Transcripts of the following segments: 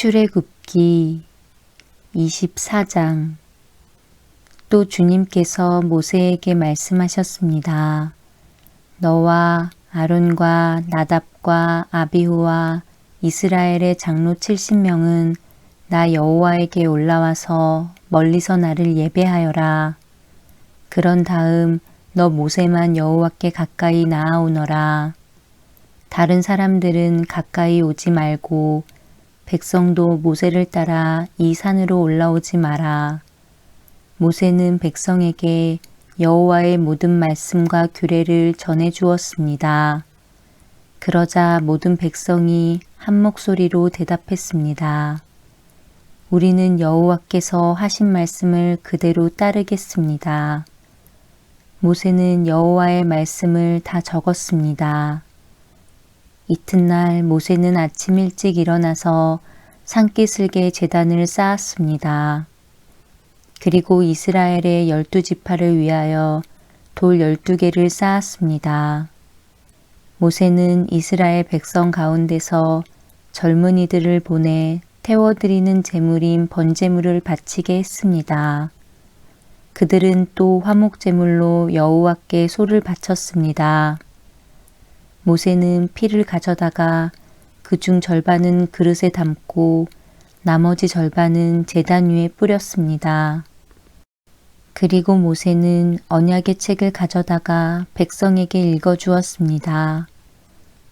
출애굽기 24장 또 주님께서 모세에게 말씀하셨습니다. 너와 아론과 나답과 아비후와 이스라엘의 장로 70명은 나 여호와에게 올라와서 멀리서 나를 예배하여라. 그런 다음 너 모세만 여호와께 가까이 나아오너라. 다른 사람들은 가까이 오지 말고 백성도 모세를 따라 이 산으로 올라오지 마라. 모세는 백성에게 여호와의 모든 말씀과 규례를 전해 주었습니다. 그러자 모든 백성이 한 목소리로 대답했습니다. 우리는 여호와께서 하신 말씀을 그대로 따르겠습니다. 모세는 여호와의 말씀을 다 적었습니다. 이튿날 모세는 아침 일찍 일어나서 산기슭에 재단을 쌓았습니다. 그리고 이스라엘의 열두 지파를 위하여 돌 열두 개를 쌓았습니다. 모세는 이스라엘 백성 가운데서 젊은이들을 보내 태워드리는 제물인 번제물을 바치게 했습니다. 그들은 또 화목제물로 여호와께 소를 바쳤습니다. 모세는 피를 가져다가 그중 절반은 그릇에 담고 나머지 절반은 제단 위에 뿌렸습니다. 그리고 모세는 언약의 책을 가져다가 백성에게 읽어주었습니다.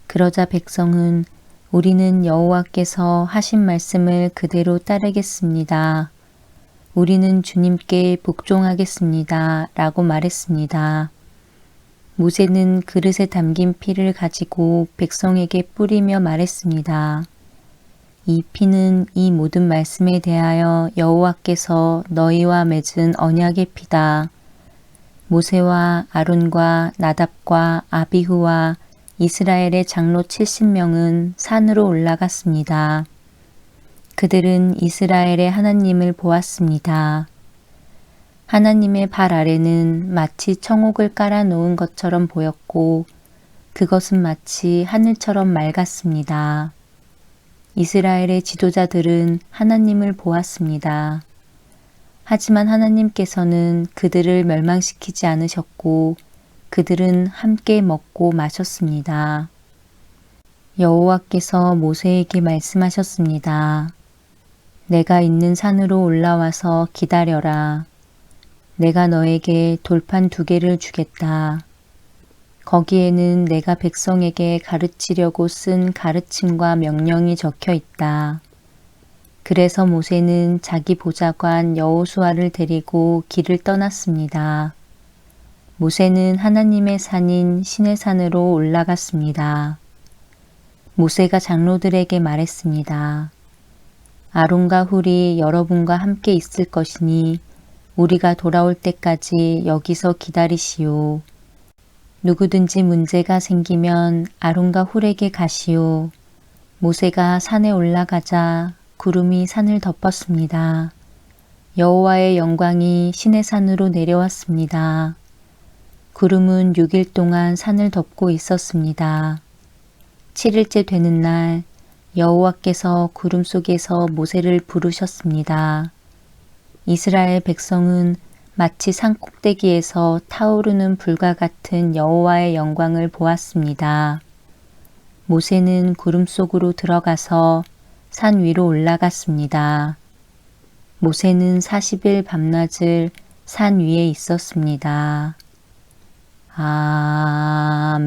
그러자 백성은 우리는 여호와께서 하신 말씀을 그대로 따르겠습니다. 우리는 주님께 복종하겠습니다. 라고 말했습니다. 모세는 그릇에 담긴 피를 가지고 백성에게 뿌리며 말했습니다. 이 피는 이 모든 말씀에 대하여 여호와께서 너희와 맺은 언약의 피다. 모세와 아론과 나답과 아비후와 이스라엘의 장로 70명은 산으로 올라갔습니다. 그들은 이스라엘의 하나님을 보았습니다. 하나님의 발 아래는 마치 청옥을 깔아 놓은 것처럼 보였고 그것은 마치 하늘처럼 맑았습니다. 이스라엘의 지도자들은 하나님을 보았습니다. 하지만 하나님께서는 그들을 멸망시키지 않으셨고 그들은 함께 먹고 마셨습니다. 여호와께서 모세에게 말씀하셨습니다. 내가 있는 산으로 올라와서 기다려라. 내가 너에게 돌판 두 개를 주겠다. 거기에는 내가 백성에게 가르치려고 쓴 가르침과 명령이 적혀 있다. 그래서 모세는 자기 보좌관 여호수아를 데리고 길을 떠났습니다. 모세는 하나님의 산인 신의 산으로 올라갔습니다. 모세가 장로들에게 말했습니다. 아론과 훌이 여러분과 함께 있을 것이니 우리가 돌아올 때까지 여기서 기다리시오. 누구든지 문제가 생기면 아론과 훌에게 가시오. 모세가 산에 올라가자 구름이 산을 덮었습니다. 여호와의 영광이 신의 산으로 내려왔습니다. 구름은 6일 동안 산을 덮고 있었습니다. 7일째 되는 날 여호와께서 구름 속에서 모세를 부르셨습니다. 이스라엘 백성은 마치 산꼭대기에서 타오르는 불과 같은 여호와의 영광을 보았습니다. 모세는 구름 속으로 들어가서 산 위로 올라갔습니다. 모세는 40일 밤낮을 산 위에 있었습니다. 아멘